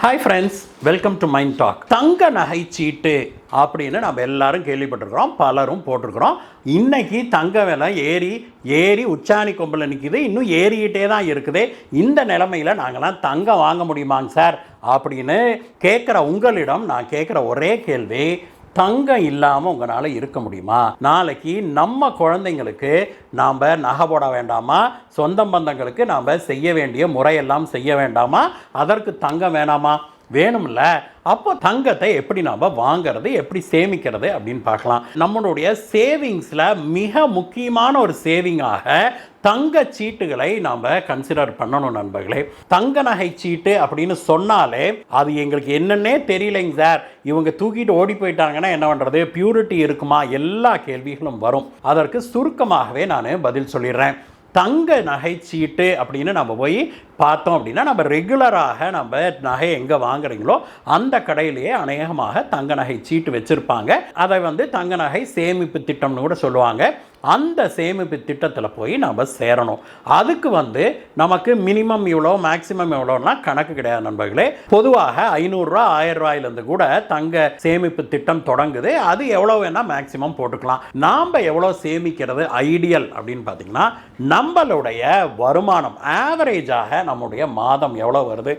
Hi friends welcome to mind talk தங்க நகை சீட்டு அப்படின்னு நம்ம எல்லாரும் கேள்விப்பட்டிருக்கிறோம் பலரும் போட்டிருக்கிறோம். இன்னைக்கு தங்க விலை ஏறி ஏறி உச்சாணி கொம்பில் நிற்கிது இன்னும் ஏறிக்கிட்டே தான் இருக்குது. இந்த நிலமையில் நாங்களாம் தங்கம் வாங்க முடியுமாங்க சார்? அப்படின்னு கேட்குற உங்களிடம் நான் கேட்குற ஒரே கேள்வி தங்கம் இல்லாமல் உங்களால் இருக்க முடியுமா? நாளைக்கு நம்ம குழந்தைங்களுக்கு நாம் நகை போட வேண்டாமா? சொந்தம் பந்தங்களுக்கு நாம் செய்ய வேண்டிய முறையெல்லாம் செய்ய வேண்டாமா? அதற்கு தங்கம் வேணாமா? வேணும்ல? அப்போ தங்கத்தை எப்படி நாம் வாங்குறது எப்படி சேமிக்கிறது அப்படின்னு பார்க்கலாம். நம்மளுடைய சேவிங்ஸில் மிக முக்கியமான ஒரு சேவிங்காக தங்க சீட்டுகளை நாம் கன்சிடர் பண்ணணும் நண்பர்களே. தங்க நகை சீட்டு அப்படின்னு சொன்னாலே அது எங்களுக்கு என்னன்னே தெரியலைங்க சார். இவங்க தூக்கிட்டு ஓடி போயிட்டாங்கன்னா என்ன பண்ணுறது பியூரிட்டி இருக்குமா? எல்லா கேள்விகளும் வரும். அதற்கு சுருக்கமாகவே நான் பதில் சொல்லிடுறேன். தங்க நகை சீட்டு அப்படின்னு நம்ம போய் பார்த்தோம் அப்படின்னா நம்ம ரெகுலராக நம்ம நகை எங்கே வாங்குறீங்களோ அந்த கடையிலேயே அநேகமாக தங்க நகை சீட்டு வச்சுருப்பாங்க. அதை வந்து தங்க நகை சேமிப்பு திட்டம்னு கூட சொல்லுவாங்க. அந்த சேமிப்பு திட்டத்தில் போய் நம்ம சேரணும். அதுக்கு வந்து நமக்கு மினிமம் இவ்வளோ மேக்ஸிமம் எவ்வளோன்னா கணக்கு கிடையாது நண்பர்களே. பொதுவாக ஐநூறுரூவா ஆயிரம் ரூபாயிலேருந்து கூட தங்க சேமிப்பு திட்டம் தொடங்குது. அது எவ்வளோ வேணால் மேக்ஸிமம் போட்டுக்கலாம். நாம் எவ்வளோ சேமிக்கிறது ஐடியல் அப்படின்னு பார்த்தீங்கன்னா நம்மளுடைய வருமானம் ஆவரேஜாக நம்முடைய மாதம் எவ்வளோ வருது?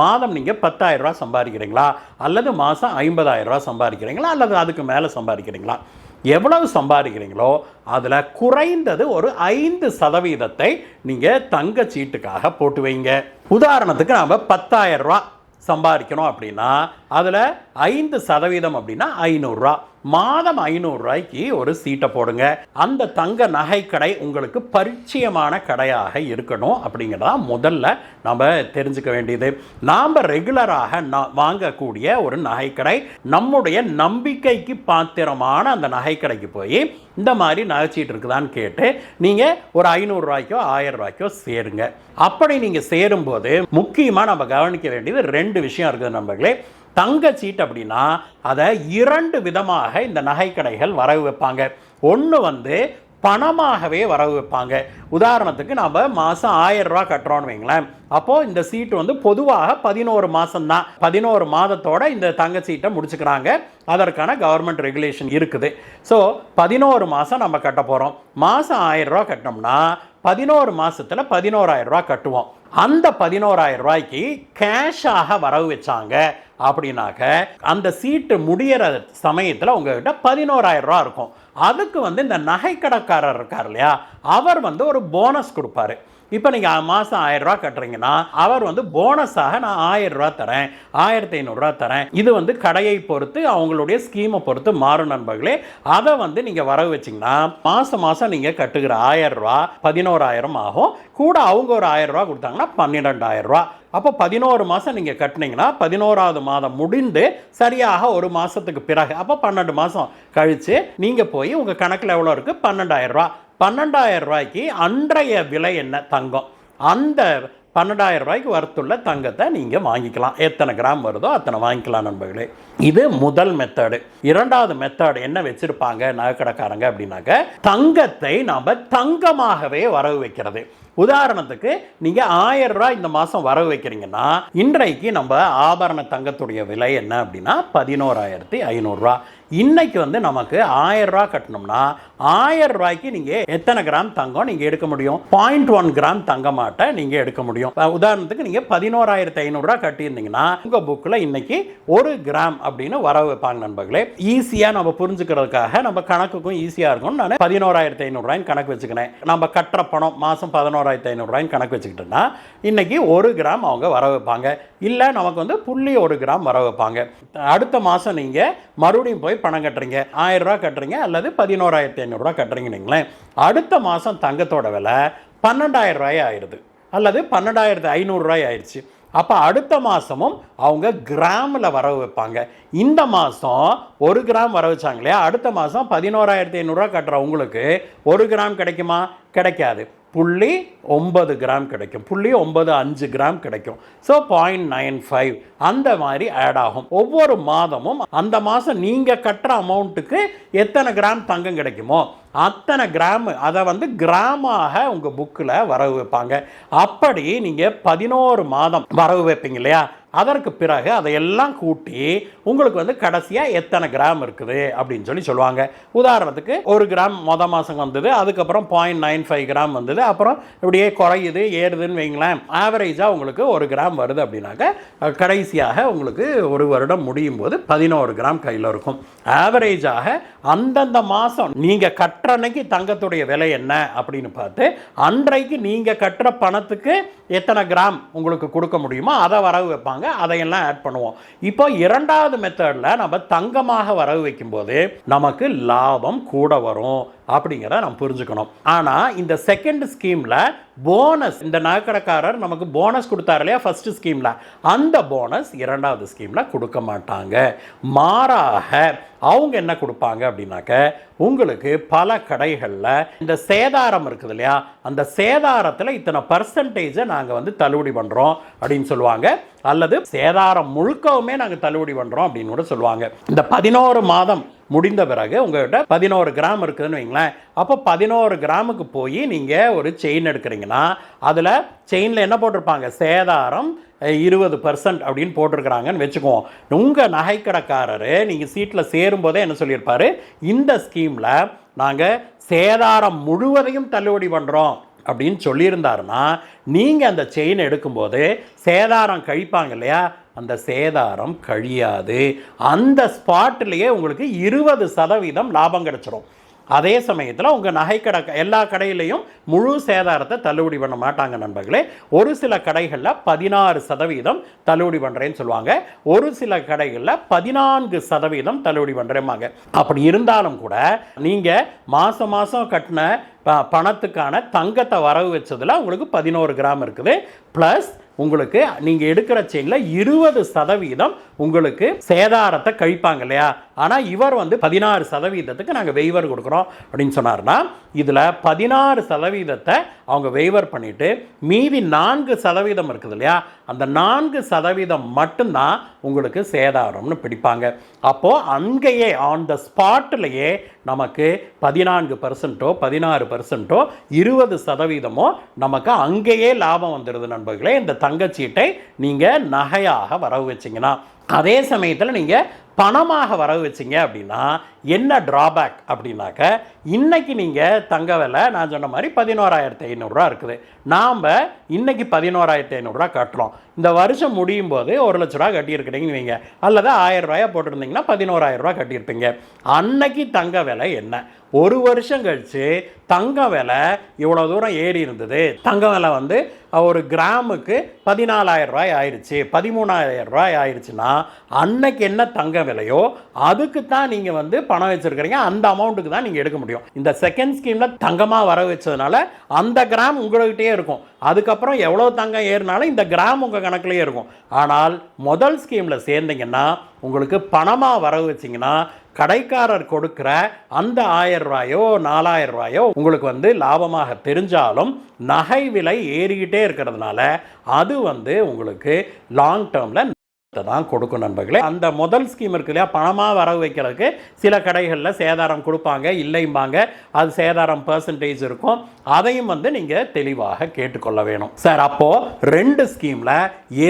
மாதம் நீங்கள் பத்தாயிரரூவா சம்பாதிக்கிறீங்களா? அல்லது மாதம் ஐம்பதாயிரரூவா சம்பாதிக்கிறீங்களா? அல்லது அதுக்கு மேலே சம்பாதிக்கிறீங்களா? எவ்வளவு சம்பாதிக்கிறீங்களோ அதில் குறைந்தது ஒரு ஐந்து சதவீதத்தை நீங்கள் தங்க சீட்டுக்காக போட்டு வைங்க. உதாரணத்துக்கு நாம் பத்தாயிரம் ரூபா சம்பாதிக்கணும் அப்படின்னா அதில் ஐந்து சதவீதம் அப்படின்னா ஐநூறுரூவா. மாதம் ஐநூறுரூவாய்க்கு ஒரு சீட்டை போடுங்க. அந்த தங்க நகை கடை உங்களுக்கு பரிச்சயமான கடையாக இருக்கணும் அப்படிங்கிறதா முதல்ல நம்ம தெரிஞ்சுக்க வேண்டியது. நாம் ரெகுலராக வாங்கக்கூடிய ஒரு நகைக்கடை நம்முடைய நம்பிக்கைக்கு பாத்திரமான அந்த நகைக்கடைக்கு போய் இந்த மாதிரி நகைச்சீட்டு இருக்குதான்னு கேட்டு நீங்கள் ஒரு ஐநூறுரூவாய்க்கோ ஆயிரம் ரூபாய்க்கோ சேருங்க. அப்படி நீங்கள் சேரும்போது முக்கியமாக நம்ம கவனிக்க வேண்டியது ரெண்டு விஷயம் இருக்குது நம்மளே தங்க சீட் அப்படின்னா அதை இரண்டு விதமாக இந்த நகைக்கடைகள் வரவு வைப்பாங்க. ஒன்று வந்து பணமாகவே வரவு வைப்பாங்க. உதாரணத்துக்கு நம்ம மாதம் ஆயிரம் ரூபா கட்டுறோம்னு வைங்களேன். அப்போது இந்த சீட்டு வந்து பொதுவாக பதினோரு மாதம்தான் பதினோரு மாதத்தோட இந்த தங்க சீட்டை முடிச்சுக்கிறாங்க. அதற்கான கவர்மெண்ட் ரெகுலேஷன் இருக்குது. ஸோ பதினோரு மாதம் நம்ம கட்ட போகிறோம் மாதம் ஆயிரம் ரூபா கட்டினோம்னா பதினோரு மாதத்தில் பதினோராயிரம் ரூபா கட்டுவோம். அந்த பதினோராயிரம் ரூபாய்க்கு கேஷாக வரவு வச்சாங்க. அப்படின்னாக்க அந்த சீட்டு முடியிற சமயத்தில் உங்ககிட்ட பதினோராயிரம் ரூபா இருக்கும். அதுக்கு வந்து இந்த நகைக்கடைக்காரர் இருக்கார் இல்லையா? அவர் வந்து ஒரு போனஸ் கொடுப்பாரு. இப்போ நீங்கள் மாதம் ஆயிரம் ரூபா கட்டுறீங்கன்னா அவர் வந்து போனஸாக நான் ஆயிரம் ரூபா தரேன் ஆயிரத்தி ஐநூறுரூவா தரேன். இது வந்து கடையை பொறுத்து அவங்களுடைய ஸ்கீமை பொறுத்து மாறும் நண்பர்களே. அதை வந்து நீங்கள் வரவு வச்சிங்கன்னா மாதம் மாதம் நீங்கள் கட்டுகிற ஆயிரம் ரூபா பதினோராயிரம் ஆகும். கூட அவங்க ஒரு ஆயிரம் ரூபா கொடுத்தாங்கன்னா பன்னிரெண்டாயிரம் ரூபா அப்போ பதினோரு மாதம் நீங்கள் கட்டினீங்கன்னா பதினோராவது மாதம் முடிந்து சரியாக ஒரு மாதத்துக்கு பிறகு அப்போ பன்னெண்டு மாதம் கழித்து நீங்கள் போய் உங்கள் கணக்கில் எவ்வளோ இருக்குது பன்னெண்டாயிரம் ரூபா பன்னெண்டாயிரம் ரூபாய்க்கு அன்றைய விலை என்ன தங்கம்? அந்த பன்னெண்டாயிரம் ரூபாய்க்கு வரத்துள்ள தங்கத்தை நீங்கள் வாங்கிக்கலாம். எத்தனை கிராம் வருதோ அத்தனை வாங்கிக்கலாம் நண்பர்களே. இது முதல் மெத்தடு இரண்டாவது மெத்தடு என்ன வச்சுருப்பாங்க? நகைக்கடைக்காரங்க அப்படின்னாக்க தங்கத்தை நாம் தங்கமாகவே வரவு வைக்கிறது. உதாரணத்துக்கு நீங்கள் ஆயிரம் ரூபாய் இந்த மாதம் வரவு வைக்கிறீங்கன்னா இன்றைக்கு நம்ம ஆபரண தங்கத்துடைய விலை என்ன அப்படின்னா பதினோராயிரத்தி ஐநூறுரூவா இன்றைக்கி வந்து நமக்கு ஆயரூபா கட்டணும்னா ஆயிரம் ரூபாய்க்கு நீங்கள் எத்தனை கிராம் தங்கம் நீங்கள் எடுக்க முடியும்? பாயிண்ட் ஒன் கிராம் தங்கமாட்டை நீங்கள் எடுக்க முடியும். உதாரணத்துக்கு நீங்கள் பதினோராயிரத்தி ஐநூறுரூவா கட்டியிருந்தீங்கன்னா உங்கள் புக்கில் இன்னைக்கு ஒரு கிராம் அப்படின்னு வர வைப்பாங்க நண்பர்களே. ஈஸியாக நம்ம புரிஞ்சுக்கிறதுக்காக நம்ம கணக்குக்கும் ஈஸியாக இருக்கும். நான் பதினோராயிரத்தி ஐநூறுரூவாயின்னு கணக்கு வச்சுக்கினேன். நம்ம கட்டுற பணம் மாதம் பதினோராயிரத்தி ஐநூறுரூவாய்ன்னு கணக்கு வச்சுக்கிட்டோன்னா இன்னைக்கு ஒரு கிராம் அவங்க வர வைப்பாங்க. இல்லை நமக்கு வந்து புள்ளி ஒரு கிராம் வர வைப்பாங்க. அடுத்த மாதம் நீங்கள் மறுபடியும் போய் பணம் கட்டுறீங்க ஆயிரம் ரூபா கட்டுறீங்க அல்லது பதினோராயிரத்தி ஐநூறுரூவா கட்டுறீங்கன்னு அடுத்த மாதம் தங்கத்தோட விலை பன்னெண்டாயிரம் ரூபாய் ஆயிடுது அல்லது பன்னெண்டாயிரத்து ஐநூறுரூவாய் ஆயிடுச்சு. அப்போ அடுத்த மாதமும் அவங்க கிராமில் வரவு வைப்பாங்க. இந்த மாதம் ஒரு கிராம் வர வச்சாங்க இல்லையா? அடுத்த மாதம் பதினோராயிரத்தி ஐநூறுரூவா கட்டுறவங்களுக்கு ஒரு கிராம் கிடைக்குமா? கிடைக்காது. புள்ளி ஒன்பது கிராம் கிடைக்கும். புள்ளி ஒம்பது அஞ்சு கிராம் கிடைக்கும். ஸோ பாயிண்ட் நைன் ஃபைவ் அந்த மாதிரி ஆட் ஆகும். ஒவ்வொரு மாதமும் அந்த மாதம் நீங்கள் கட்டுற அமௌண்ட்டுக்கு எத்தனை கிராம் தங்கம் கிடைக்குமோ அத்தனை கிராம் அதை வந்து கிராமாக உங்கள் புக்கில் வரவு வைப்பாங்க. அப்படி நீங்கள் பதினோரு மாதம் வரவு வைப்பீங்க இல்லையா? அதற்கு பிறகு அதையெல்லாம் கூட்டி உங்களுக்கு வந்து கடைசியாக எத்தனை கிராம் இருக்குது அப்படின்னு சொல்லி சொல்லுவாங்க. உதாரணத்துக்கு ஒரு கிராம் மொத மாதம் வந்தது அதுக்கப்புறம் பாயிண்ட் நைன் ஃபைவ் கிராம் வந்தது அப்புறம் இப்படியே குறையுது ஏறுதுன்னு வைங்களேன். ஆவரேஜாக உங்களுக்கு ஒரு கிராம் வருது அப்படின்னாக்க கடைசியாக உங்களுக்கு ஒரு வருடம் முடியும் போது பதினோரு கிராம் கையில் இருக்கும். ஆவரேஜாக அந்தந்த மாதம் நீங்கள் கட்டுற அன்னைக்கு தங்கத்துடைய விலை என்ன அப்படின்னு பார்த்து அன்றைக்கு நீங்கள் கட்டுற பணத்துக்கு எத்தனை கிராம் உங்களுக்கு கொடுக்க முடியுமோ அதை வரவு வைப்பாங்க. அதையெல்லாம் ஆட் பண்ணுவோம். இப்போ இரண்டாவது மெத்தடில் நம்ம தங்கமாக வரவு வைக்கும்போது நமக்கு லாபம் கூட வரும் அப்படிங்கிறத நம்ம புரிஞ்சுக்கணும். ஆனால் இந்த செகண்ட் ஸ்கீமில் போனஸ் இந்த நகைக்கடைக்காரர் நமக்கு போனஸ் கொடுத்தாரு இல்லையா ஃபர்ஸ்ட் ஸ்கீமில் அந்த போனஸ் இரண்டாவது ஸ்கீமில் கொடுக்க மாட்டாங்க. மாறாக அவங்க என்ன கொடுப்பாங்க அப்படின்னாக்க உங்களுக்கு பல கடைகளில் இந்த சேதாரம் இருக்குது இல்லையா? அந்த சேதாரத்தில் இத்தனை பர்சன்டேஜை நாங்கள் வந்து தள்ளுபடி பண்ணுறோம் அப்படின்னு சொல்லுவாங்க. அல்லது சேதாரம் முழுக்கவுமே நாங்கள் தள்ளுபடி பண்ணுறோம் அப்படின்னு கூட சொல்லுவாங்க. இந்த பதினோரு மாதம் முடிந்த பிறகு உங்கள்கிட்ட பதினோரு கிராம் இருக்குதுன்னு வைங்களேன். அப்போ பதினோரு கிராமுக்கு போய் நீங்கள் ஒரு செயின் எடுக்கிறீங்கன்னா அதில் செயினில் என்ன போட்டிருப்பாங்க? சேதாரம் இருபது பர்சன்ட் அப்படின்னு போட்டிருக்கிறாங்கன்னு வச்சுக்குவோம். உங்கள் நகைக்கடைக்காரரு நீங்கள் சீட்டில் சேரும்போதே என்ன சொல்லியிருப்பார்? இந்த ஸ்கீமில் நாங்கள் சேதாரம் முழுவதையும் தள்ளுபடி பண்ணுறோம் அப்படின்னு சொல்லியிருந்தாருன்னா நீங்கள் அந்த செயின் எடுக்கும்போது சேதாரம் கழிப்பாங்க இல்லையா? அந்த சேதாரம் கழியாது. அந்த ஸ்பாட்லேயே உங்களுக்கு இருபது சதவீதம் லாபம் கிடைச்சிரும். அதே சமயத்தில் உங்கள் நகைக்கடை எல்லா கடையிலையும் முழு சேதாரத்தை தள்ளுபடி பண்ண மாட்டாங்க நண்பர்களே. ஒரு சில கடைகளில் பதினாறு சதவீதம் தள்ளுபடி பண்ணுறேன்னு சொல்லுவாங்க. ஒரு சில கடைகளில் பதினான்கு சதவீதம் தள்ளுபடி பண்ணுறேம்பாங்க அப்படி இருந்தாலும் கூட நீங்கள் மாதம் மாதம் கட்டின பணத்துக்கான தங்கத்தை வரவு வச்சதில் உங்களுக்கு பதினோரு கிராம் இருக்குது. ப்ளஸ் உங்களுக்கு நீங்கள் எடுக்கிற செயினில் இருபது சதவீதம் உங்களுக்கு சேதாரத்தை கழிப்பாங்க இல்லையா? ஆனால் இவர் வந்து பதினாறு சதவீதத்துக்கு நாங்கள் வெய்வர் கொடுக்குறோம் அப்படின்னு சொன்னார்னா இதில் பதினாறு சதவீதத்தை அவங்க வெய்வர் பண்ணிவிட்டு மீதி நான்கு சதவீதம் இருக்குது இல்லையா? அந்த நான்கு சதவீதம் மட்டும்தான் உங்களுக்கு சேதாரம்னு பிடிப்பாங்க. அப்போது அங்கேயே ஆன் த ஸ்பாட்லேயே நமக்கு பதினான்கு பர்சன்ட்டோ பதினாறு பர்சன்ட்டோ இருபது சதவீதமோ நமக்கு அங்கேயே லாபம் வந்துடுது நண்பர்களே. இந்த தங்கச்சீட்டை நீங்கள் நகையாக வரவு வச்சிங்கன்னா அதே சமயத்தில் நீங்கள் பணமாக வரவு வச்சிங்க அப்படின்னா என்ன ட்ராபேக் அப்படின்னாக்க இன்றைக்கி நீங்கள் தங்க விலை நான் சொன்ன மாதிரி பதினோராயிரத்தி ஐநூறுரூவா இருக்குது. நாம் இன்றைக்கி பதினோராயிரத்தி ஐநூறுரூவா கட்டுறோம். இந்த வருஷம் முடியும் போது ஒரு லட்ச ரூபா கட்டியிருக்கிறீங்கன்னு வைங்க. அல்லது ஆயிரம் ரூபாயா போட்டிருந்தீங்கன்னா பதினோராயிரம் ரூபா கட்டியிருப்பீங்க. அன்னைக்கு தங்க விலை என்ன? ஒரு வருஷம் கழிச்சு தங்க விலை இவ்வளோ தூரம் ஏறி இருந்தது. தங்க விலை வந்து ஒரு கிராமுக்கு பதினாலாயிரம் ரூபாய் ஆயிடுச்சு பதிமூணாயிரம் ரூபாய் ஆயிடுச்சுன்னா அன்னைக்கு என்ன தங்க விலையோ அதுக்கு தான் நீங்கள் வந்து பணம் வச்சுருக்கிறீங்க. அந்த அமௌண்ட்டுக்கு தான் நீங்கள் எடுக்க முடியும். இந்த செகண்ட் ஸ்கீமில் தங்கமாக வர வச்சதுனால அந்த கிராம் உங்கள்கிட்டயே இருக்கும். அதுக்கப்புறம் எவ்வளோ தங்கம் ஏறினாலும் இந்த கிராம் உங்கள் கணக்குலேயே இருக்கும். ஆனால் முதல் ஸ்கீமில் சேர்ந்தீங்கன்னா உங்களுக்கு பணமாக வர வச்சிங்கன்னா கடைக்காரர் கொடுக்குற அந்த ஆயிரம் ரூபாயோ நாலாயிரம் ரூபாயோ உங்களுக்கு வந்து லாபமாக தெரிஞ்சாலும் நகை விலை ஏறிக்கிட்டே இருக்கிறதுனால அது வந்து உங்களுக்கு லாங் டேர்மில் தான் கொடுக்கும் நண்பர்களே. அந்த முதல் ஸ்கீம் இருக்கு இல்லையா? பணமாக வரவு வைக்கிறதுக்கு சில கடைகளில் சேதாரம் கொடுப்பாங்க இல்லைம்பாங்க. அது சேதாரம் பர்சன்டேஜ் இருக்கும். அதையும் வந்து நீங்கள் தெளிவாக கேட்டுக்கொள்ள வேணும். சார் அப்போது ரெண்டு ஸ்கீமில்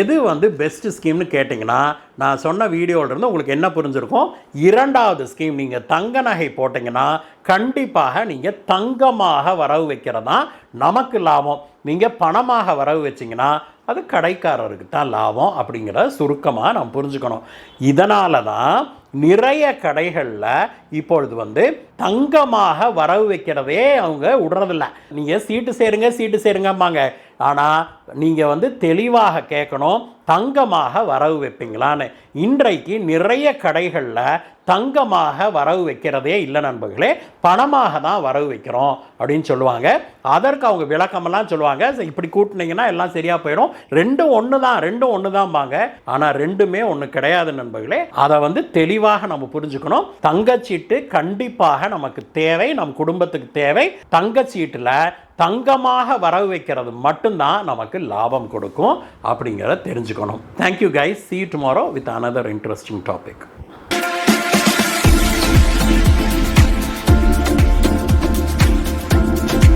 எது வந்து பெஸ்ட் ஸ்கீம்னு கேட்டிங்கன்னா நான் சொன்ன வீடியோவிலிருந்து உங்களுக்கு என்ன புரிஞ்சிருக்கும்? இரண்டாவது ஸ்கீம் நீங்கள் தங்க நகை போட்டிங்கன்னா கண்டிப்பாக நீங்கள் தங்கமாக வரவு வைக்கிறது தான் நமக்கு லாபம். நீங்கள் பணமாக வரவு வச்சிங்கன்னா அது கடைக்காரருக்கு தான் லாபம் அப்படிங்கிறத சுருக்கமாக நம்ம புரிஞ்சுக்கணும். இதனால தான் நிறைய கடைகளில் இப்பொழுது வந்து தங்கமாக வரவு வைக்கிறதே அவங்க விடுறதில்ல. நீங்கள் சீட்டு சேருங்க சீட்டு சேருங்கம்பாங்க. ஆனால் நீங்கள் வந்து தெளிவாக கேட்கணும் தங்கமாக வரவு வைப்பீங்களான்னு. இன்றைக்கு நிறைய கடைகளில் தங்கமாக வரவு வைக்கிறதே இல்லை நண்பர்களே பணமாக தான் வரவு வைக்கிறோம் அப்படின்னு சொல்லுவாங்க. அதற்கு அவங்க விளக்கமெல்லாம் சொல்லுவாங்க. இப்படி கூட்டினீங்கன்னா எல்லாம் சரியாக போயிடும். ரெண்டும் ஒன்று தான் ரெண்டும் ஒன்று தான்பாங்க ஆனால் ரெண்டுமே ஒன்று கிடையாது நண்பர்களே. அதை வந்து தெளிவாக நம்ம புரிஞ்சுக்கணும். தங்கச்சீட்டு கண்டிப்பாக நமக்கு தேவை நம் குடும்பத்துக்கு தேவை. தங்கச்சீட்டில் தங்கமாக வரவு வைக்கிறது மட்டும்தான் நமக்கு லாபம் கொடுக்கும் அப்படிங்கிறத தெரிஞ்சுக்கணும். Thank you guys see tomorrow with another interesting topic